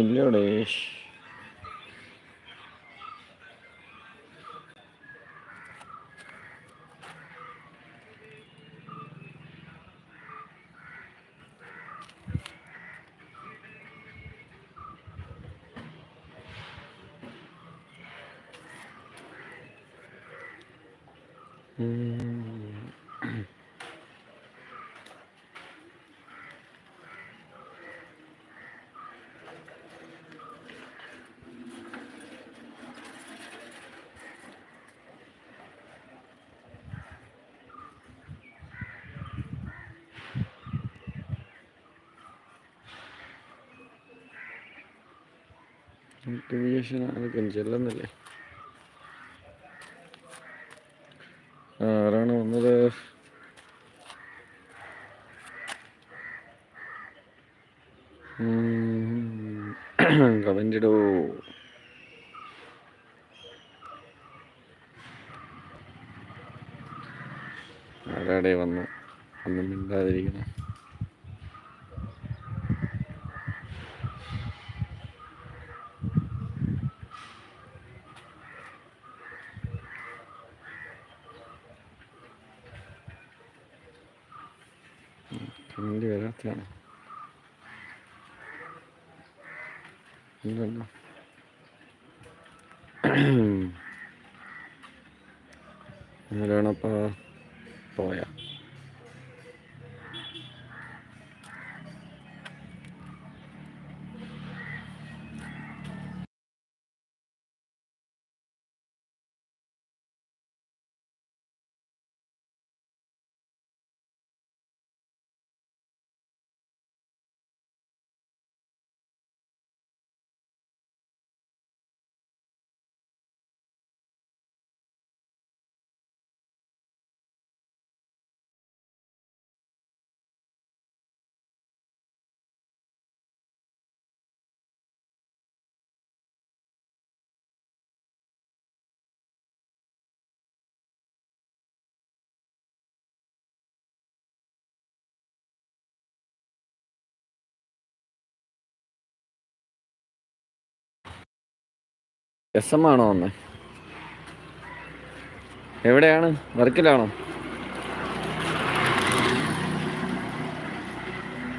ഇല്ലടേ notification ആർക്കും ചെല്ലുന്നില്ലേ ആരാണപ്പാ? പോയ. S M ആണോ വന്നേ എവിടെയാണ്? വർക്കിലാണോ?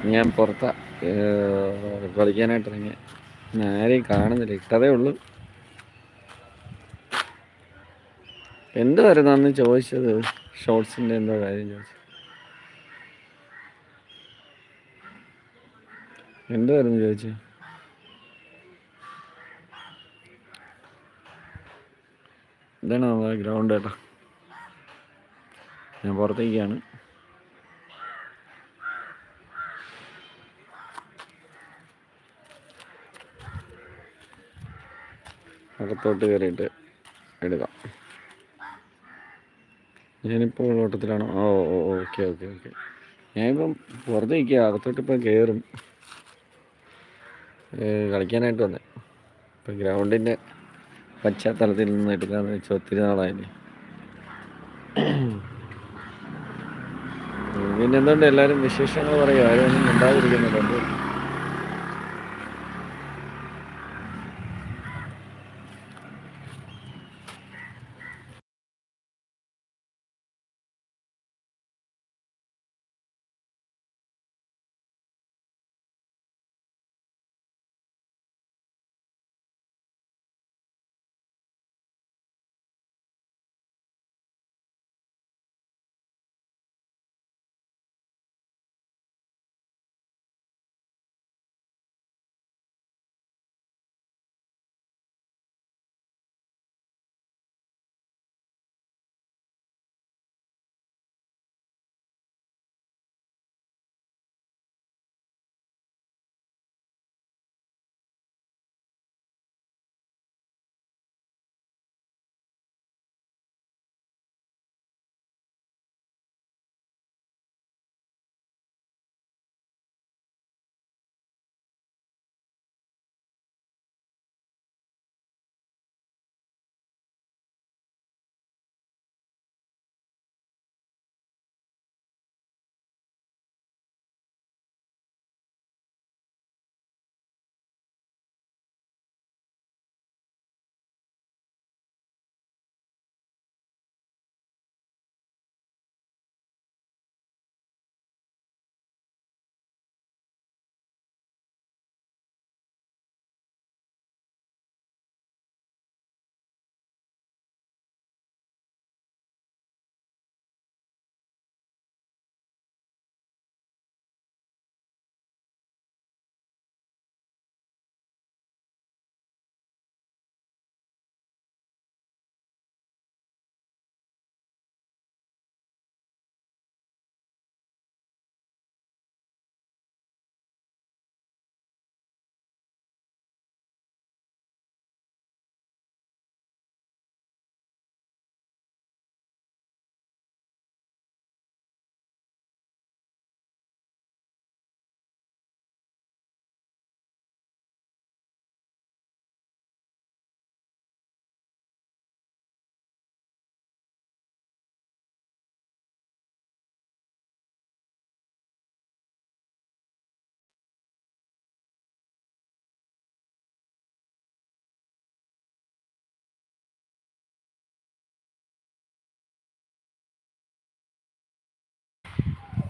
ഞാൻ പുറത്താ. കളിക്കാനായിട്ട് ഇറങ്ങിയ. ഞാൻ ആരെയും കാണുന്നില്ല. ഇട്ടതേ ഉള്ളൂ. എന്ത് അന്ന് ചോദിച്ചത്? ഷോർട്സിന്റെ എന്തോ കാര്യം ചോദിച്ചു വരുന്നു ചോദിച്ചത്? ഇതാണ് നമ്മളെ ഗ്രൗണ്ട് കേട്ടോ ഞാൻ പുറത്തേക്കാണ്. അകത്തോട്ട് കയറിയിട്ട് എടുക്കാം. ഞാനിപ്പോൾ ഓട്ടത്തിലാണ്. ഓ ഓ ഓക്കെ ഓക്കെ ഓക്കെ. ഞാനിപ്പം പുറത്ത് നിൽക്കുക അകത്തോട്ട് ഇപ്പം കയറും കളിക്കാനായിട്ട് വന്നേ. ഇപ്പം ഗ്രൗണ്ടിന്റെ പശ്ചാത്തലത്തിൽ നിന്ന് എടുക്കാന്ന് വെച്ചാൽ ഒത്തിരി നാളായില്ലേ? പിന്നെ എന്തുകൊണ്ട് എല്ലാവരും വിശേഷങ്ങൾ പറയും. ആരും ഒന്നും ഉണ്ടാതിരിക്കുന്നില്ല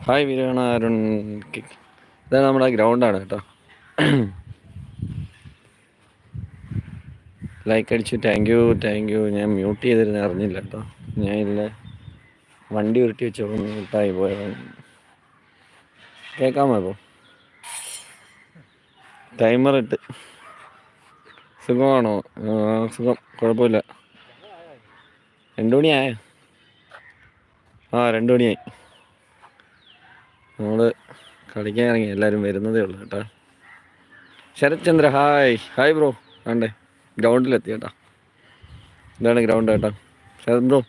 ഹായ് വീരാണ് അരുൺ ഇതാണ് നമ്മുടെ ഗ്രൗണ്ടാണ് കേട്ടോ. ലൈക്ക് അടിച്ചു താങ്ക് യു താങ്ക് യു ഞാൻ മ്യൂട്ട് ചെയ്തിരുന്ന അറിഞ്ഞില്ല കേട്ടോ. ഞാൻ ഇല്ല? വണ്ടി ഉരുട്ടി വെച്ചോ മ്യൂട്ടായി പോയതാണ്. കേൾക്കാമോ ഇപ്പോൾ ടൈമർ ഇട്ട്. സുഖമാണോ? സുഖം. കുഴപ്പമില്ല. രണ്ടു മണിയായോ? ആ രണ്ടു മണിയായി. നമ്മൾ കളിക്കാൻ ഇറങ്ങി. എല്ലാവരും വരുന്നതേ ഉള്ളൂ കേട്ടോ. Sharath Chandra hi. Hi bro. ആണ്ടേ. ഗ്രൗണ്ടിലെത്തി കേട്ടോ. ഇതാണ് ഗ്രൗണ്ട് കേട്ടോ. ശരത് ബ്രോ.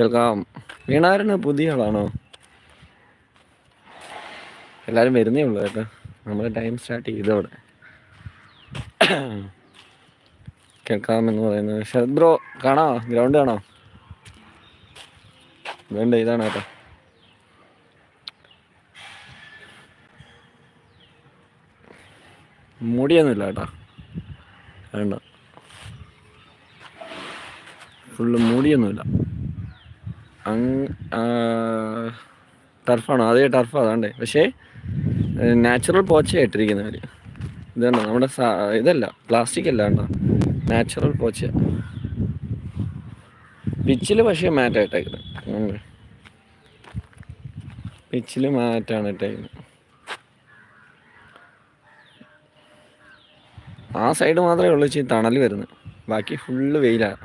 കേൾക്കാം. വീണാരന് പുതിയ ആളാണോ? എല്ലാവരും വരുന്നേ ഉള്ളൂ കേട്ടോ. നമ്മൾ ടൈം സ്റ്റാർട്ട് ചെയ്തവിടെ. കേൾക്കാമെന്ന് പറയുന്നത്. ശരത് ബ്രോ കാണാ? ഗ്രൗണ്ട് കാണാം? വേണ്ട ഇതാണ് കേട്ടോ. മുടിയൊന്നുമില്ല കേട്ടോ വേണ്ട ഫുള്ള് മുടിയൊന്നുമില്ല. അങ് ടർഫാണ്? അതേ ടർഫ് അതാണ്ടേ. പക്ഷേ നാച്ചുറൽ പോച്ചയായിട്ടിരിക്കുന്ന അവർ ഇതാണ് നമ്മുടെ ഇതല്ല പ്ലാസ്റ്റിക് അല്ല കേട്ടോ നാച്ചുറൽ പോച്ച. പിച്ചിൽ പക്ഷേ മാറ്റായിട്ടേക്കുന്നത് പിച്ചിൽ മാറ്റാണ് ഇട്ടേക്കുന്നത് ആ സൈഡ് മാത്രമേ ഉള്ളൂ ഇച്ചിരി തണൽ വരുന്നത്. ബാക്കി ഫുള്ള് വെയിലാണ്.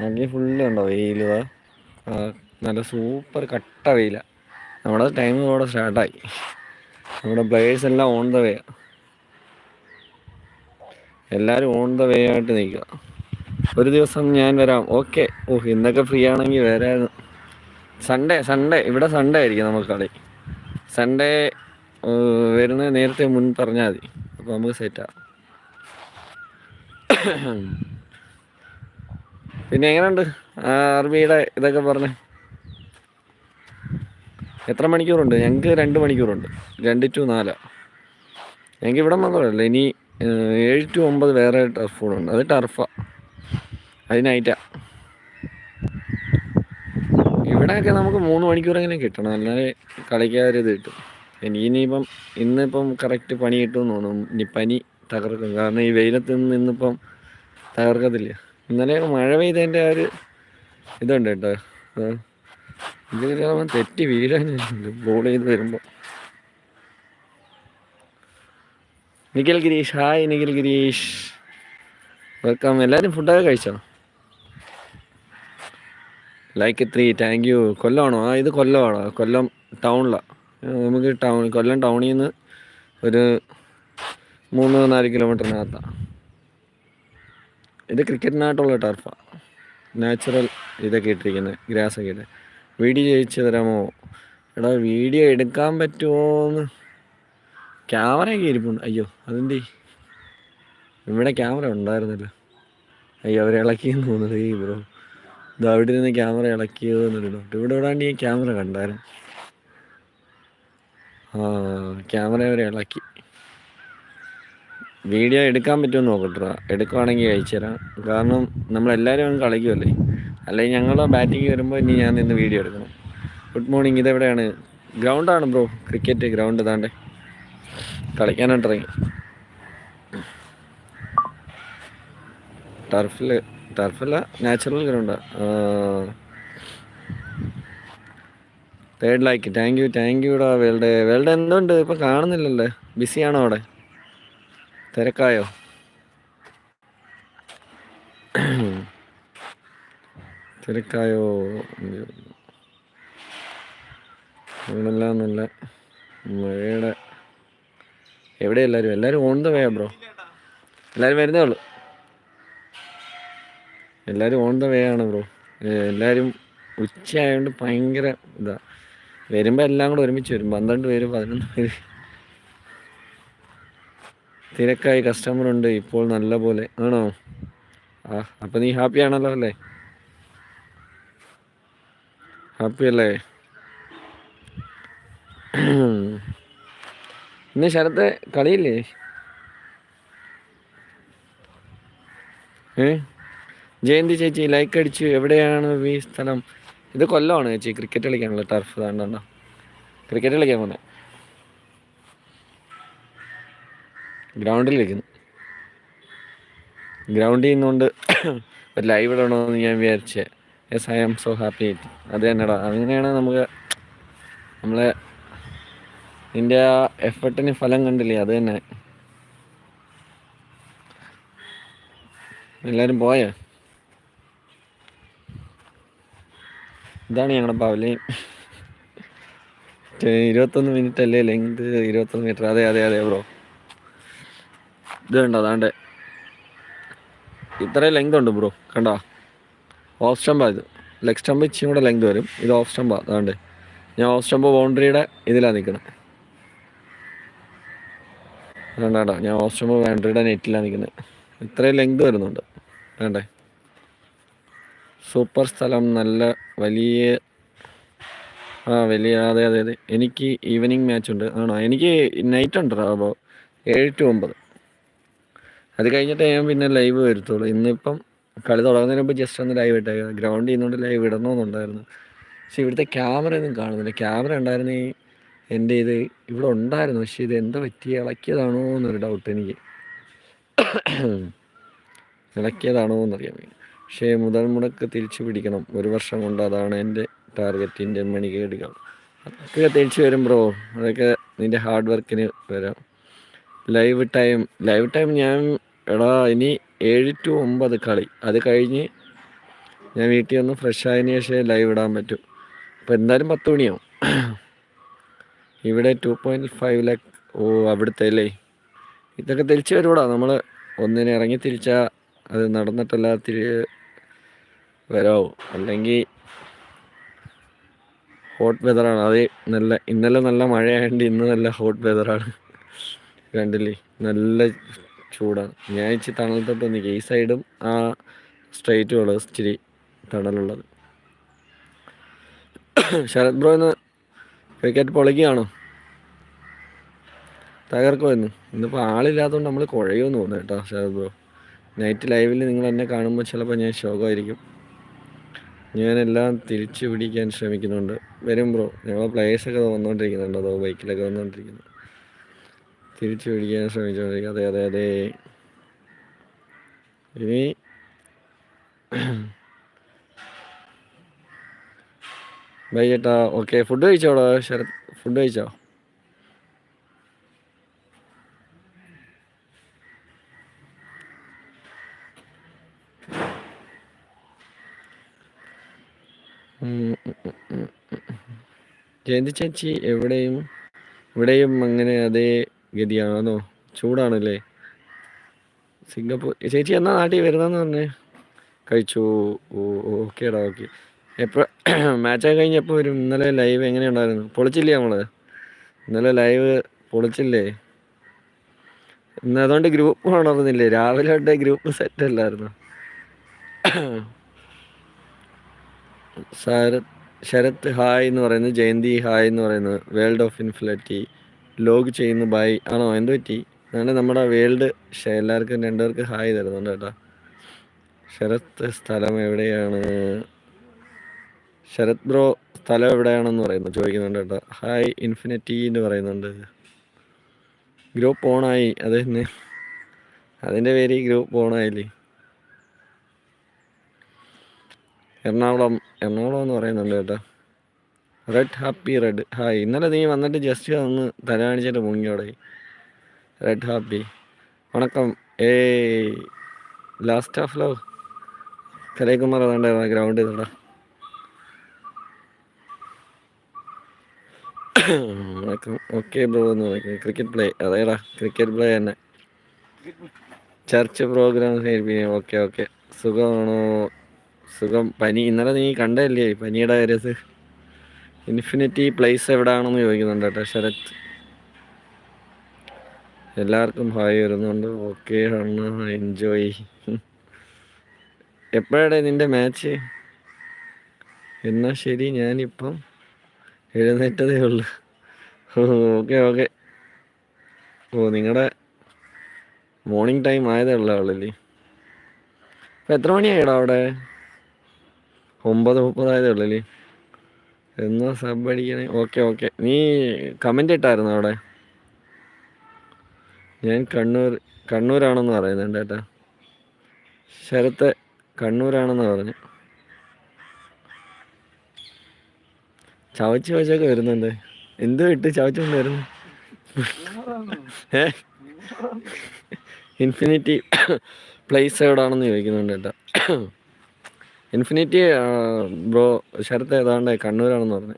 ബാക്കി ഫുള്ള് ഉണ്ടോ വെയിൽ? നല്ല സൂപ്പർ കട്ട വെയിലാണ് നമ്മുടെ ടൈം ഇവിടെ സ്റ്റാർട്ടായി നമ്മുടെ പ്ലേയേഴ്സ് എല്ലാം ഓൺ ദ വേ എല്ലാവരും ഓൺ ദ വേ ആയിട്ട് നിൽക്കുക. ഒരു ദിവസം ഞാൻ വരാം. ഓക്കെ ഓ ഇന്നൊക്കെ ഫ്രീ ആണെങ്കിൽ വരായിരുന്നു. സൺഡേ സൺഡേ ഇവിടെ സൺഡേ ആയിരിക്കും നമുക്ക് കളി. സൺഡേ വരുന്നത് നേരത്തെ മുൻ പറഞ്ഞാൽ മതി. അപ്പോൾ നമുക്ക് സെറ്റാ പിന്നെ എങ്ങനെയുണ്ട്? അറബിയുടെ ഇതൊക്കെ പറഞ്ഞ്. എത്ര മണിക്കൂറുണ്ട്? ഞങ്ങൾക്ക് രണ്ട് മണിക്കൂറുണ്ട്. രണ്ട് ടു നാലാ. ഞങ്ങൾക്ക് ഇവിടെ മാത്രമല്ല ഇനി ഏഴ് ടു ഒമ്പത് വേറെ ടർഫ് കൂടെ ഉണ്ട് അത് ടർഫാ അതിനായിട്ടാ ഇവിടെയൊക്കെ നമുക്ക് മൂന്ന് മണിക്കൂറെങ്കിലും കിട്ടണം. അല്ലാതെ കളിക്കാതെ ഇത് കിട്ടും. എനിക്ക് ഇനിയിപ്പം ഇന്നിപ്പം കറക്റ്റ് പണി കിട്ടുമെന്ന് തോന്നുന്നു. ഇനി പനി തകർക്കും. കാരണം ഈ വെയിലത്ത് നിന്ന് ഇന്നിപ്പം തകർക്കത്തില്ല. ഇന്നലെ മഴ പെയ്തതിന്റെ ആ ഒരു ഇതുണ്ട് കേട്ടോ. ആ. ഇത് ചിലപ്പോൾ തെറ്റി വീഴാനുണ്ട് ബോൾ ചെയ്ത് വരുമ്പോൾ നിഖിൽ ഗിരീഷ്. ഹായ് നിഖിൽ ഗിരീഷ്. വെൽക്കം എല്ലാവരും ഫുഡൊക്കെ കഴിച്ചോ? ലൈക്ക് ത്രീ താങ്ക് യു കൊല്ലമാണോ? ആ ഇത് കൊല്ലമാണോ? കൊല്ലം ടൗണിലാണ് നമുക്ക് ടൗൺ കൊല്ലം ടൗണിൽ നിന്ന് ഒരു മൂന്ന് നാല് കിലോമീറ്ററിനകത്താണ് ഇത് ക്രിക്കറ്റിനായിട്ടുള്ള ടർഫാണ് നാച്ചുറൽ ഇതൊക്കെ ഇട്ടിരിക്കുന്നത് ഗ്രാസൊക്കെ ഇട്ട്. വീഡിയോ ജയിച്ചു തരാമോ? എടാ വീഡിയോ എടുക്കാൻ പറ്റുമോന്ന്. ക്യാമറയൊക്കെ ഇരിപ്പുണ്ട്. അയ്യോ അതെന്തേ? ഇവിടെ ക്യാമറ ഉണ്ടായിരുന്നില്ല. അയ്യോ അവരെ ഇളക്കിയെന്ന് തോന്നുന്നത് ഈ ബ്രോ. ഇത് അവിടെ നിന്ന് ക്യാമറ ഇളക്കിയതെന്നൊരു ഡൗട്ട് ഇവിടെ ഇവിടാണ്ട് ഈ ക്യാമറ കണ്ടായിരുന്നു? ക്യാമറ വരെ ഇളക്കി. വീഡിയോ എടുക്കാൻ പറ്റുമെന്ന് നോക്കട്ടോ. എടുക്കുവാണെങ്കിൽ അയച്ചു തരാം. കാരണം നമ്മളെല്ലാവരും അങ്ങ് കളിക്കുമല്ലേ അല്ലെങ്കിൽ ഞങ്ങൾ ബാറ്റിംഗ് വരുമ്പോൾ ഇനി ഞാൻ നിന്ന് വീഡിയോ എടുക്കണം. Good morning. ഇതെവിടെയാണ്? ഗ്രൗണ്ടാണ് ബ്രോ. ക്രിക്കറ്റ് ഗ്രൗണ്ട് ഇതാണ്ട്. കളിക്കാനായിട്ട് ഇറങ്ങി. ടർഫിൽ ടർഫല്ല natural ഗ്രൗണ്ടാ. Third like thank you thank യുടാ world world എന്തുണ്ട്? ഇപ്പം കാണുന്നില്ലല്ലേ? ബിസിയാണോ അവിടെ? തിരക്കായോ? തിരക്കായോ? ഇവിടെല്ലാം നല്ല മഴയുടെ എവിടെ എല്ലാവരും എല്ലാവരും ഓൺ ദ വേ ബ്രോ എല്ലാവരും വരുന്നേ ഉള്ളൂ. എല്ലാവരും ഓൺ ദ വേ ആണ് ബ്രോ എല്ലാവരും ഉച്ചയായതുകൊണ്ട് ഭയങ്കര ഇതാ. വരുമ്പോൾ എല്ലാം കൂടെ ഒരുമിച്ച് വരും. പന്ത്രണ്ട് പേര് പതിനൊന്ന് പേര്. തിരക്കായി കസ്റ്റമർ ഉണ്ട് ഇപ്പോൾ നല്ല പോലെ ആണോ? ആ അപ്പം നീ ഹാപ്പി ആണല്ലോ അല്ലേ? ഹാപ്പി അല്ലേ? ഇന്ന് ശരത്തെ കളിയില്ലേ? ഏ? ജയന്തി ചേച്ചി ലൈക്ക് അടിച്ചു. എവിടെയാണ് ഈ സ്ഥലം? ഇത് കൊല്ലമാണ് ചേച്ചി. ക്രിക്കറ്റ് കളിക്കാനുള്ള ടർഫ് താണ്ടോ ക്രിക്കറ്റ് കളിക്കാൻ പോന്നെ. ഗ്രൗണ്ടിൽ ഇരിക്കുന്നു. ഗ്രൗണ്ടിൽ നിന്നുകൊണ്ട് ഒരു ലൈവ് ഇടണമെന്ന് ഞാൻ വിചാരിച്ചേ. Yes I am so happy അത് തന്നെടാ. അങ്ങനെയാണ് നമുക്ക് നമ്മളെ നിന്റെ ആ എഫർട്ടിന് ഫലം കണ്ടില്ലേ? അത് തന്നെ. എല്ലാവരും പോയോ? ഇതാണ് ഞങ്ങളുടെ പവലയും ഇരുപത്തൊന്ന് മിനിറ്റ് അല്ലേ? ലെങ്ത് ഇരുപത്തൊന്ന് മീറ്റർ അതെ അതെ അതെ ബ്രോ ഇത് കണ്ടോ? അതാണ്ട്. ഇത്രയും ലെങ്ത് ഉണ്ട് ബ്രോ കണ്ടോ? ഓഫ് സ്റ്റംബാ ഇത്. ലെഗ് സ്റ്റംബ് ഇച്ചിരി കൂടെ ലെങ്ത് വരും. ഇത് ഓഫ് സ്റ്റംബാ അതാണ്ട്. ഞാൻ ഓഫ് സ്റ്റമ്പ് ബൗണ്ടറിയുടെ ഇതിലാണ് നിൽക്കുന്നത് വേണ്ട ഞാൻ ഓഫ് സ്റ്റംബ് ബൗണ്ടറിയുടെ നെറ്റിലാണ് നിൽക്കുന്നത് ഇത്രയും ലെങ്ത് വരുന്നുണ്ട്. വേണ്ടേ സൂപ്പർ സ്ഥലം നല്ല വലിയ ആ വലിയ അതെ അതെ അതെ. എനിക്ക് ഈവനിങ് മാച്ച് ഉണ്ട്. ആണോ? എനിക്ക് നൈറ്റ് ഉണ്ട് അപ്പോൾ ഏഴ് ടു ഒമ്പത്. അത് കഴിഞ്ഞിട്ട് ഞാൻ പിന്നെ ലൈവ് വരുത്തുള്ളൂ. ഇന്നിപ്പം കളി തുടങ്ങുന്നതിന് മുമ്പ് ജസ്റ്റ് ഒന്ന് ലൈവ് ഇട്ടേ. ഗ്രൗണ്ട് ചെയ്യുന്നുണ്ട് ലൈവ് ഇടണമെന്നുണ്ടായിരുന്നു പക്ഷെ ഇവിടുത്തെ ക്യാമറ ഒന്നും കാണുന്നില്ല. ക്യാമറ ഉണ്ടായിരുന്നേ എന്റെ ഇത് ഇവിടെ ഉണ്ടായിരുന്നു. പക്ഷെ ഇത് എന്താ പറ്റി? ഇളക്കിയതാണോ എന്നൊരു ഡൗട്ട് എനിക്ക്. ഇളക്കിയതാണോ എന്നറിയാൻ വേണ്ടി പക്ഷേ മുതൽ മുടക്ക് തിരിച്ചു പിടിക്കണം. ഒരു വർഷം കൊണ്ട് അതാണ് എന്റെ ടാർഗറ്റ്. ടാർഗറ്റിന്റെ മണികേടുകൾ. അതൊക്കെ തിരിച്ചു വരും ബ്രോ. അതൊക്കെ നിന്റെ ഹാർഡ് വർക്കിന് വരാം. Live time. ലൈവ് ടൈം ഞാൻ എടാ ഇനി ഏഴ് ടു ഒമ്പത് കളി. അത് കഴിഞ്ഞ് ഞാൻ വീട്ടിൽ വന്ന് ഫ്രഷ് ആയതിനു ശേഷം ലൈവ് ഇടാൻ പറ്റും. അപ്പോൾ എന്തായാലും പത്ത് മണിയാവും. ഇവിടെ ടു പോയിന്റ് ഫൈവ് ലാക്ക് ഓ അവിടുത്തെ അല്ലേ? ഇതൊക്കെ തിരിച്ചു വരൂടാ നമ്മൾ ഒന്നിനിറങ്ങി തിരിച്ചാൽ അത് നടന്നിട്ടല്ല തിരി വരാവും അല്ലെങ്കിൽ ഹോട്ട് വെതറാണ് അത് നല്ല ഇന്നലെ നല്ല മഴയായതുകൊണ്ട് ഇന്ന് നല്ല ഹോട്ട് വെതറാണ് കണ്ടില്ലേ നല്ല ചൂടാണ്. ഞാൻ ഇച്ചിരി തൊട്ട് നിൽക്കുക ഈ സൈഡും ആ സ്ട്രൈറ്റും ഇച്ചിരി തണലുള്ളത്. ശരത് ബ്രോ ഇന്ന് ക്രിക്കറ്റ് പൊളിക്കുകയാണോ? ഇന്ന്? ഇന്നിപ്പോൾ ആളില്ലാത്തതുകൊണ്ട് നമ്മൾ കുഴയുമെന്ന് തോന്നുന്നു കേട്ടോ ശരത് ബ്രോ. നൈറ്റ് ലൈവിൽ നിങ്ങൾ എന്നെ കാണുമ്പോൾ ചിലപ്പോൾ ഞാൻ ശോകമായിരിക്കും. ഞാനെല്ലാം തിരിച്ചു പിടിക്കാൻ ശ്രമിക്കുന്നുണ്ട്. വരും ബ്രോ ഞങ്ങൾ പ്ലേയേഴ്സൊക്കെ വന്നുകൊണ്ടിരിക്കുന്നുണ്ട് അതോ ബൈക്കിലൊക്കെ വന്നുകൊണ്ടിരിക്കുന്നു തിരിച്ചു പിടിക്കാൻ ശ്രമിച്ചുകൊണ്ടിരിക്കും അതെ അതെ അതെ. ഇനി ബൈ ചേട്ടാ ഓക്കെ ഫുഡ് കഴിച്ചോടോ ശരത് ഫുഡ് കഴിച്ചോ? ജയന്തി ചേച്ചി എവിടെയും ഇവിടെയും അങ്ങനെ അതേ ഗതിയാണോ? ചൂടാണല്ലേ? സിംഗപ്പൂർ ചേച്ചി എന്നാ നാട്ടിൽ വരുന്നതെന്ന് പറഞ്ഞേ? കഴിച്ചു. ഓക്കേടാ ഓക്കെ. എപ്പോൾ മാച്ചൊക്കെ കഴിഞ്ഞപ്പോൾ വരും? ഇന്നലെ ലൈവ് എങ്ങനെയുണ്ടായിരുന്നു പൊളിച്ചില്ലേ നമ്മൾ ഇന്നലെ ലൈവ് പൊളിച്ചില്ലേ? ഇന്ന് അതുകൊണ്ട് ഗ്രൂപ്പ് ഉണർന്നില്ലേ? രാവിലെ തൊട്ടേ ഗ്രൂപ്പ് സെറ്റ് അല്ലായിരുന്നു. ശരത് ശരത് ഹായ് എന്ന് പറയുന്നത് ജയന്തി ഹായ് എന്ന് പറയുന്നത് വേൾഡ് ഓഫ് ഇൻഫിനിറ്റി ലോഗ് ചെയ്യുന്നു ബൈ ആണോ? എന്ത് പറ്റി? അങ്ങനെ നമ്മുടെ വേൾഡ് എല്ലാവർക്കും രണ്ടുപേർക്ക് ഹായ് തരുന്നുണ്ട് കേട്ടോ. ശരത് സ്ഥലം എവിടെയാണ്? ശരത് ബ്രോ സ്ഥലം എവിടെയാണെന്ന് പറയുന്നു ചോദിക്കുന്നുണ്ട് കേട്ടോ. ഹായ് ഇൻഫിനിറ്റി എന്ന് പറയുന്നുണ്ട്. ഗ്രൂപ്പ് ഓണായി അത് തന്നെ അതിന്റെ പേര് ഗ്രൂപ്പ് ഓണായില്ലേ എറണാകുളം എറണാകുളം എന്ന് പറയുന്നുണ്ട് കേട്ടോ. റെഡ് ഹാപ്പി റെഡ് ഹായ് ഇന്നലെ നീ വന്നിട്ട് ജസ്റ്റ് ഒന്ന് തല കാണിച്ചിട്ട് മുങ്ങിയോടെ റെഡ് ഹാപ്പി വണക്കം. ഏ ലാസ്റ്റ് ഓഫ് ലവ് കലയകുമാർ അതാണ്ട് ഗ്രൗണ്ട് ചെയ്തോടാ വണക്കം. ഓക്കെ ബ്രോ എന്ന് പറയുന്നത് ക്രിക്കറ്റ് പ്ലേ അതേടാ ക്രിക്കറ്റ് പ്ലേ തന്നെ. ചർച്ച് പ്രോഗ്രാം ഓക്കെ ഓക്കെ സുഖമാണോ? സുഖം. പനി ഇന്നലെ നീ കണ്ടല്ലേ പനിയുടെ കാര്യത്ത് ഇൻഫിനിറ്റി പ്ലേസ് എവിടെയാണെന്ന് ചോദിക്കുന്നുണ്ട് കേട്ടോ ശരത്. എല്ലാവർക്കും ഹായ് വരുന്നുണ്ട്. ഓക്കെ ആണ് എൻജോയ് എപ്പോഴാണ് നിന്റെ മാച്ച് എന്നാൽ ശരി ഞാനിപ്പം എഴുന്നേറ്റതേ ഉള്ളൂ. ഓക്കെ ഓക്കെ ഓ നിങ്ങളുടെ മോർണിംഗ് ടൈം ആയതേ ഉള്ള ആളല്ലേ ഇപ്പം എത്ര മണിയായിടാ അവിടെ? ഒമ്പത് മുപ്പതായതേ ഉള്ളല്ലേ? എന്നാ സബ് അടിക്കണേ. ഓക്കെ ഓക്കെ നീ കമന്റ് ഇട്ടായിരുന്നു അവിടെ? ഞാൻ കണ്ണൂർ കണ്ണൂരാണെന്ന് പറയുന്നുണ്ട് ഏട്ടാ ശരത്ത് കണ്ണൂരാണെന്ന് പറഞ്ഞു. ചവച്ച് ചവച്ചൊക്കെ വരുന്നുണ്ട്. എന്തോ ഇട്ട് ചവച്ചുകൊണ്ട് വരുന്നു. ഏ? ഇൻഫിനിറ്റി പ്ലേസ് എവിടാണെന്ന് ചോദിക്കുന്നുണ്ട് കേട്ടോ. ഇൻഫിനിറ്റി ബ്രോ ശരത്ത് ഏതാണ്ട് കണ്ണൂരാണെന്ന് പറഞ്ഞു.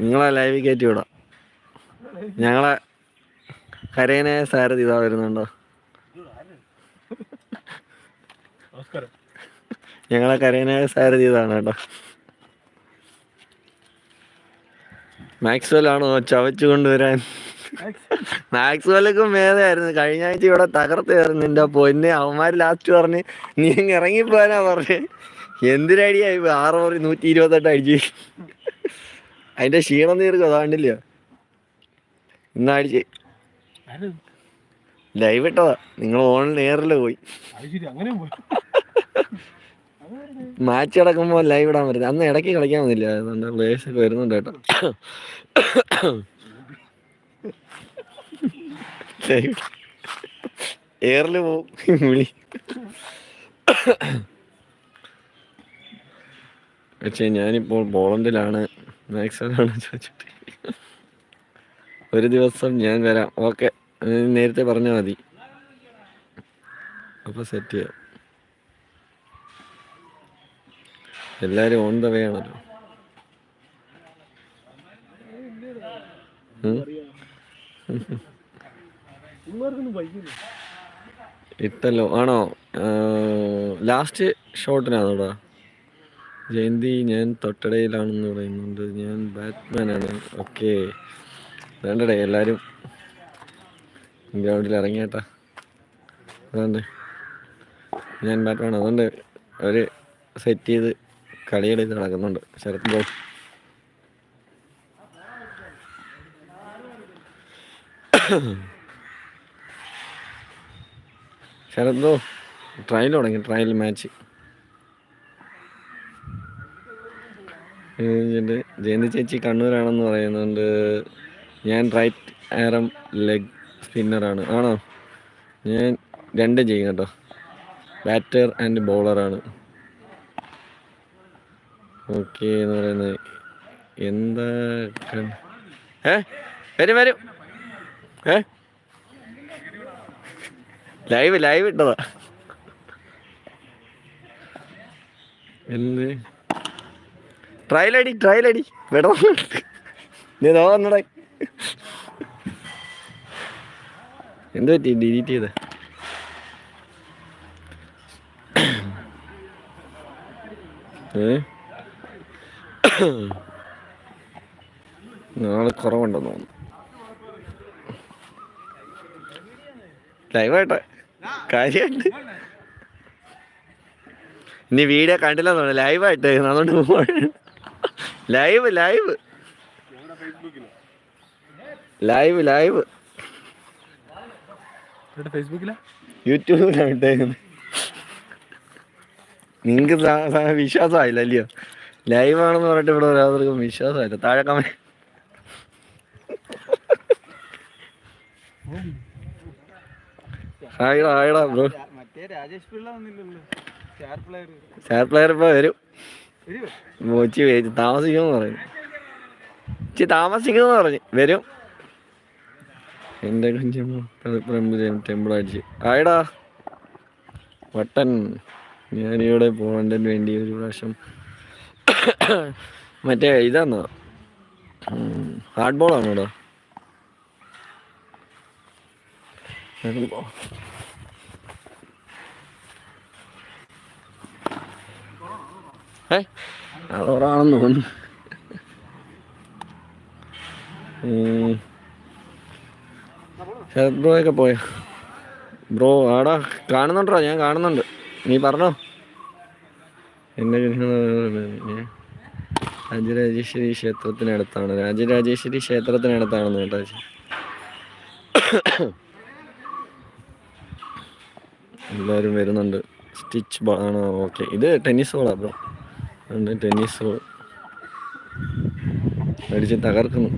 നിങ്ങളെ ലൈവ് കയറ്റി വിടാം. ഞങ്ങളെ കരയനെ സാരഥി ഇതാ വരുന്നുണ്ടോ? ഞങ്ങളെ കരയനെ സാരഥി ഇതാണ് കേട്ടോ. മാക്സ്വെൽ ആണോ ചവച്ചു കൊണ്ടുവരാൻ മാക്സ്വെലൊക്കെ മേതായിരുന്നു കഴിഞ്ഞ ആഴ്ച ഇവിടെ തകർത്തായിരുന്നു നിന്റെ പൊന്നെ. അവന്മാര് ലാസ്റ്റ് പറഞ്ഞ് നീ അങ്ങ് ഇറങ്ങിപ്പോനാ പറഞ്ഞ്. എന്തിനടിയായി ആറ് ഓവർ നൂറ്റി ഇരുപത്തെട്ട് അടിച്ച് അതിന്റെ ക്ഷീണം തീർക്കും അതാണ്ടില്ല കണ്ടില്ല? ഇന്നടിച്ച് ലൈവ് ഇട്ടതാ. നിങ്ങൾ ഓൺ എയറിൽ പോയി. അത് മാച്ച് കിടക്കുമ്പോൾ ലൈവ് ഇടാൻ പറ്റില്ല. അന്ന് ഇടയ്ക്ക് കളിക്കാൻ വന്നില്ല? പ്ലേയേഴ്സ് ഒക്കെ വരുന്നുണ്ട് കേട്ടോ. എയറിൽ പോവും. വിളി. പക്ഷേ ഞാനിപ്പോൾ പോളണ്ടിലാണ്. മാക്സിലാണ് ചോദിച്ചിട്ട്. ഒരു ദിവസം ഞാൻ വരാം. ഓക്കെ. നേരത്തെ പറഞ്ഞാൽ മതി. അപ്പോൾ സെറ്റ് ചെയ്യാം. എല്ലാവരും ഓൺ ദ വേ ആണല്ലോ. ഉം? ഇട്ടല്ലോ ആണോ? ലാസ്റ്റ് ഷോട്ടിനാണോടാ ജയന്തി ഞാൻ തൊട്ടടയിലാണെന്ന് പറയുന്നുണ്ട്. ഞാൻ ബാറ്റ്മാൻ ആണ്. ഓക്കെ വേണ്ടടേ എല്ലാവരും ഗ്രൗണ്ടിൽ ഇറങ്ങിയേട്ടാ. അതുകൊണ്ട് ഞാൻ ബാറ്റ്മാൻ അതുകൊണ്ട് ഒരു സെറ്റ് ചെയ്ത് കളിയുടെ നടക്കുന്നുണ്ട്. Sharath bro Sharath bro trial തുടങ്ങി ട്രയൽ മാച്ച് ജയന്തി ചേച്ചി കണ്ണൂരാണെന്ന് പറയുന്നുണ്ട്. ഞാൻ റൈറ്റ് ആരം ലെഗ് സ്പിന്നറാണ് ആണോ. ഞാൻ രണ്ടും ചെയ്യും കേട്ടോ. ബാറ്റർ ആൻഡ് ബോളറാണ് ഓക്കെ എന്ന് പറയുന്നത് എന്താ ഏ? വരും വരും. ഏ? ലൈവ് ലൈവ് ഇട്ടതാ. എന്ത്? ട്രയൽ അടി ട്രയൽ അടി. വിടണം നീ നോ വന്നടേ. എന്ത് പറ്റി? ഡിലീറ്റ് ചെയ്ത. നാളെ കുറവുണ്ടെന്ന് തോന്നുന്നു. ലൈവായിട്ട്. കാര്യമായിട്ട് ഇനി വീഡിയോ കണ്ടില്ലെന്ന് തോന്നുന്നു ലൈവായിട്ട് അതുകൊണ്ട് ലൈവ് ലൈവ് ലൈവ് ലൈവ് യൂട്യൂബിലാണ് ഇട്ടേക്കുന്നത്. നിങ്ങൾക്ക് വിശ്വാസമായില്ല അല്ലയോ? ലൈവ് ആണെന്ന് പറഞ്ഞിട്ട് ഇവിടെ ഒരാൾക്കും വിശ്വാസമായില്ല. താഴെ കമ ഹായിടാ ഹായിടാ bro. Star player star player ഇപ്പോൾ വരും. മോച്ചി വേച്ച് താമസിക്കുമെന്ന് പറഞ്ഞു. ചി താമസിക്കുമെന്ന് പറഞ്ഞു. വരും. എന്റെ കുഞ്ഞും ടെമ്പിൾ അടിച്ച്. വട്ടൻ. ഞാനിവിടെ പോകണ്ടതിന് വേണ്ടി ഒരു പ്രാവശ്യം മറ്റേ ഇതാന്നോ? ഹാർഡ് ബോൾ ആണോടാ ഏ അതോറാണെന്ന് തോന്നുന്നു. ഉം. ശരത് ബ്രോ ഒക്കെ പോയ? ബ്രോ ആടാ കാണുന്നുണ്ടോ? ഞാൻ കാണുന്നുണ്ട്. നീ പറഞ്ഞോ. എന്നെ രാജരാജേശ്വരി ക്ഷേത്രത്തിനടുത്താണ്. രാജരാജേശ്വരി ക്ഷേത്രത്തിനടുത്താണെന്ന് കേട്ടോ. എല്ലാവരും വരുന്നുണ്ട്. സ്റ്റിച്ച് ബോൾ ആണോ. ഓക്കെ ഇത് ടെന്നീസ് ബോളാ ബ്രോ ഉണ്ട് ടെന്നീസ് ബോൾ അടിച്ച് തകർക്കുന്നു.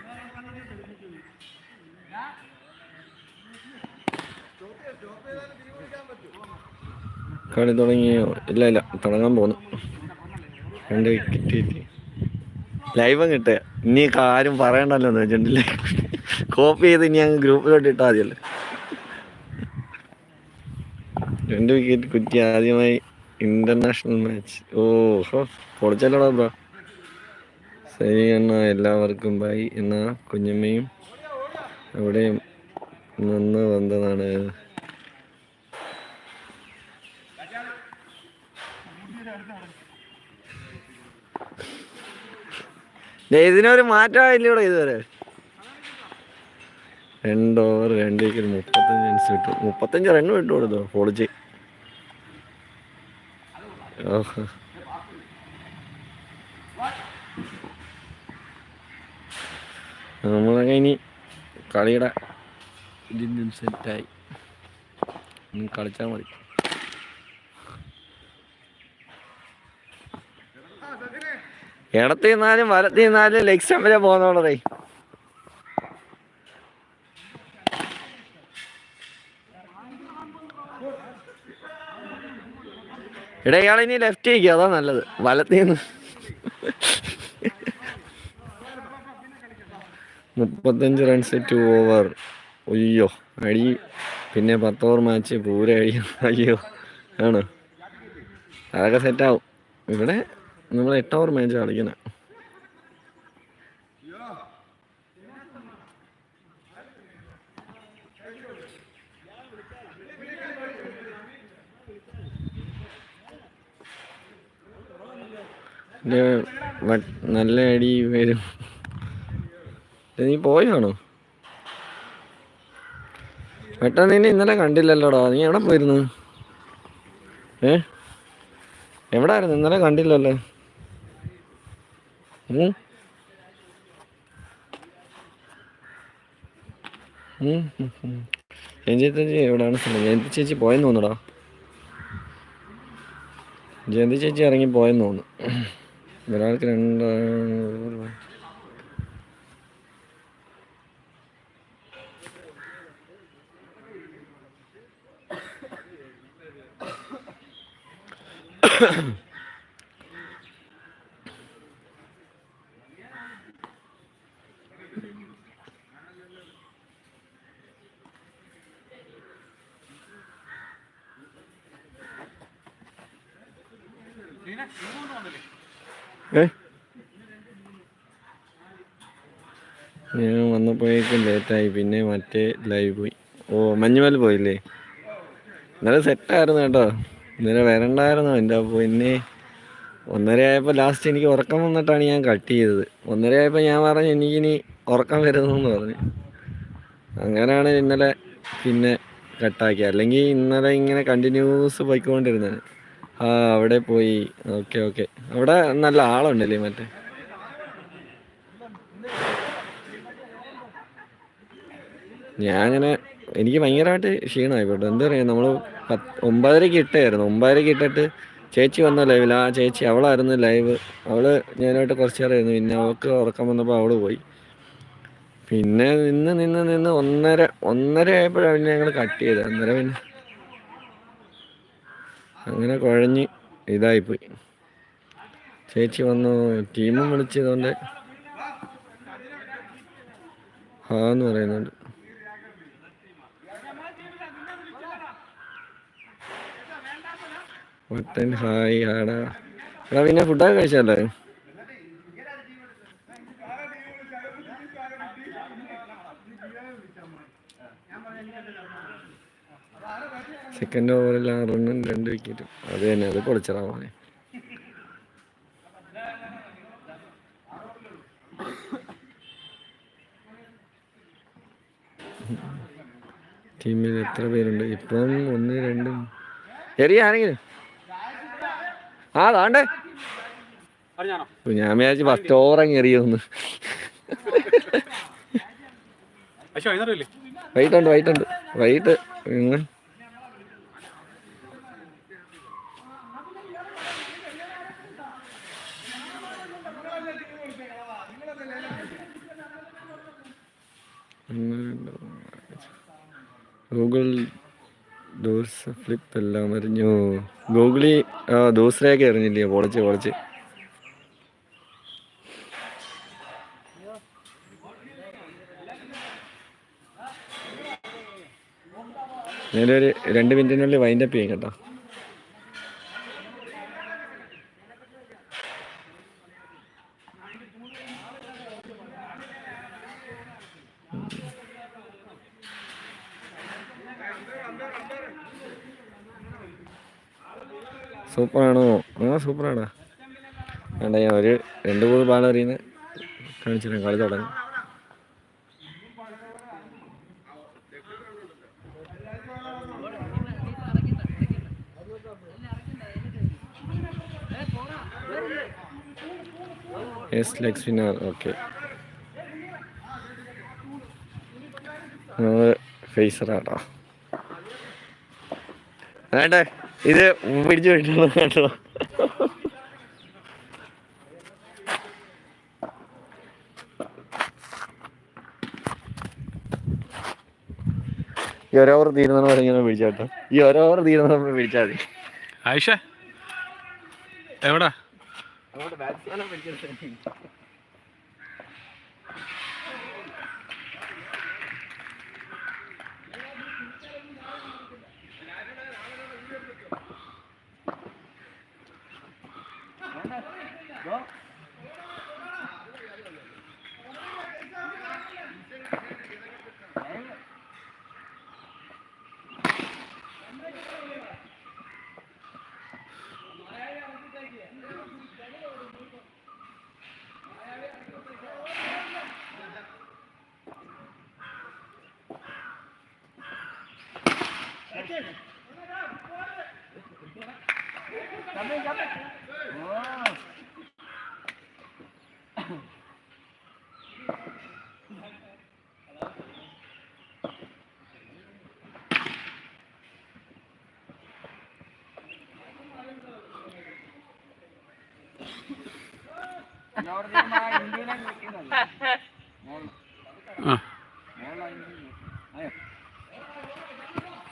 കളി തുടങ്ങിയോ ഇല്ല ഇല്ല. തുടങ്ങാൻ പോകുന്നു രണ്ട് വിക്കറ്റ് കിട്ടി ലൈവ് കിട്ടുക ഇനി ആരും പറയണ്ടല്ലോ എന്ന് വെച്ചിട്ടുണ്ടല്ലേ? കോപ്പി ചെയ്ത് ഇനി അങ്ങ് ഗ്രൂപ്പിലോട്ട് ഇട്ടാൽ മതിയല്ലേ. രണ്ട് വിക്കറ്റ് കുറ്റി ആദ്യമായി ഇന്റർനാഷണൽ മാച്ച് ഓഹോ പൊളിച്ചല്ലോടാ ബ്രോ. ശരി എന്നാ എല്ലാവർക്കും ബൈ എന്നാ കുഞ്ഞമ്മയും അവിടെയും നിന്ന് വന്നതാണ്. ഇതിനൊരു ഇവിടെ ഇതുവരെ? രണ്ട് ഓവർ രണ്ട് വിക്കറ്റ് മുപ്പത്തഞ്ച് റൺസ് കിട്ടും മുപ്പത്തഞ്ച് റൺ വിട്ടു കൊടുത്തോ പൊളിച്ച്. ഓഹോ. നമ്മളൊക്കെ ഇനി കളിയുടെ ഇതിനും സെറ്റായി കളിച്ചാൽ മതി. ഇടത്ത് നിന്നാലും വലത്തിൽ നിന്നാലും ലക്ഷ്യം വരെ പോകുന്നുള്ളതേ എടാ ലെഫ്റ്റ് ചെയ്യിക്കുക അതാ നല്ലത്. വലത്തിൽ നിന്ന് മുപ്പത്തഞ്ച് റൺസ് ടു ഓവർ അയ്യോ അടി. പിന്നെ പത്ത് ഓവർ മാച്ച് പൂര അടി അയ്യോ ആണ്. അതൊക്കെ സെറ്റാവും ഇവിടെ നമ്മൾ എട്ട് ഓവർ മാച്ച് കളിക്കുന്നത് നല്ല അടി വരും. നീ പോയാണോ പെട്ടെന്ന് നിന്നെ ഇന്നലെ കണ്ടില്ലല്ലോടാ. നീ എവിടെ പോയിരുന്നു? ഏ? എവിടെ ആയിരുന്നു ഇന്നലെ കണ്ടില്ലല്ലോ? ഉം. ജയന്തി ചേച്ചി എവിടെയാണ് സ്ഥലം? ജയന്തി ചേച്ചി പോയെന്ന് തോന്നുടാ ജയന്തി ചേച്ചി ഇറങ്ങി പോയെന്ന് തോന്നുന്നു. ഒരാൾക്ക് രണ്ട് ഞാൻ വന്നപ്പോഴേക്കും ലേറ്റായി പിന്നെ മറ്റേ ലൈവ് പോയി. ഓ മഞ്ഞുമൽ പോയില്ലേ? ഇന്നലെ സെറ്റായിരുന്നു കേട്ടോ. ഇന്നലെ വരണ്ടായിരുന്നു എന്റെ പിന്നെ ഒന്നര ആയപ്പോൾ ലാസ്റ്റ് എനിക്ക് ഉറക്കം വന്നിട്ടാണ് ഞാൻ കട്ട് ചെയ്തത്. ഒന്നര ആയപ്പോൾ ഞാൻ പറഞ്ഞു എനിക്കിനി ഉറക്കം വരുന്നെന്ന് പറഞ്ഞു. അങ്ങനെയാണ് ഇന്നലെ പിന്നെ കട്ടാക്കി അല്ലെങ്കിൽ ഇന്നലെ ഇങ്ങനെ കണ്ടിന്യൂസ് പോയിക്കൊണ്ടിരുന്നത്. ആ അവിടെ പോയി. Okay okay. അവിടെ നല്ല ആളുണ്ടല്ലേ മറ്റേ? ഞാൻ അങ്ങനെ എനിക്ക് ഭയങ്കരമായിട്ട് ക്ഷീണമായി കേട്ടോ. എന്താ പറയുക നമ്മൾ പത്ത് ഒമ്പതരയ്ക്ക് ഇട്ടായിരുന്നു ഒമ്പതരയ്ക്ക് ഇട്ടിട്ട് ചേച്ചി വന്ന ലൈവിൽ ആ ചേച്ചി അവളായിരുന്നു ലൈവ് അവൾ ഞാനായിട്ട് കുറച്ച് നേരമായിരുന്നു പിന്നെ അവൾക്ക് ഉറക്കം വന്നപ്പോൾ അവൾ പോയി. പിന്നെ നിന്ന് നിന്ന് നിന്ന് ഒന്നര ഒന്നര ആയപ്പോഴാണ് ഞങ്ങൾ കട്ട് ചെയ്തത്. അന്നേരം പിന്നെ അങ്ങനെ കുഴഞ്ഞ് ഇതായിപ്പോയി. ചേച്ചി വന്നു ടീമും വിളിച്ചതുകൊണ്ട് ഹാ എന്ന് പറയുന്നുണ്ട്. വട്ടൻ ഹായ് ആടാ എടാ പിന്നെ ഫുഡൊക്കെ കഴിച്ചല്ലേ സെക്കൻഡ് ഓവറിൽ ആറ് റണ്ണും രണ്ട് വിക്കറ്റും അത് തന്നെ അത് പൊളിച്ചറാവാണ് ടീമിൽ എത്ര പേരുണ്ട്? ഇപ്പം ഒന്ന് രണ്ട്. എറിയ ആരെങ്കിലും? ആ താണ്ടേ ഞാൻ വിചാരിച്ചു ഫസ്റ്റ് ഓവർ അങ്ങ് എറിയൊന്ന് വൈകിട്ടുണ്ട് വൈകിട്ടുണ്ട് വൈകിട്ട് ഇന്ന് ഗൂഗിൾ ദോസ് ഫ്ലിപ്പ് എല്ലാം അറിഞ്ഞു. ഗൂഗിളി ആ ദോസരയൊക്കെ അറിഞ്ഞില്ലേ? പൊളിച്ച് പൊളിച്ച്. ഞാനൊരു രണ്ട് മിനിറ്റിനുള്ളിൽ വൈൻഡപ്പ് ചെയ്യും കേട്ടോ. സൂപ്പറാണോ. ആ സൂപ്പറാടാ വേണ്ട ഞാൻ ഒരു രണ്ട് മൂന്ന് എറിയുന്ന കാണിച്ചിരുന്നു കളി തുടങ്ങി. എസ് ലെഗ് സ്പിന്നർ ഓക്കെ ഫേസറാട്ടോ വേണ്ടേ? ഇത് പിടിച്ചു കിട്ടണം കേട്ടോ ഈ ഓരോ ഓവർ തീരുന്ന ഇങ്ങനെ പിടിച്ചാട്ടോ ഈ ഓരോ ഓവർ തീരുന്ന പിടിച്ചാൽ മതി. ആയിഷ എവിടാ? ആ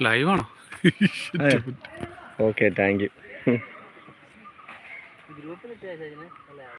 ലൈവാണോ ഓക്കെ താങ്ക് യു ഗ്രൂപ്പിലിട്ട്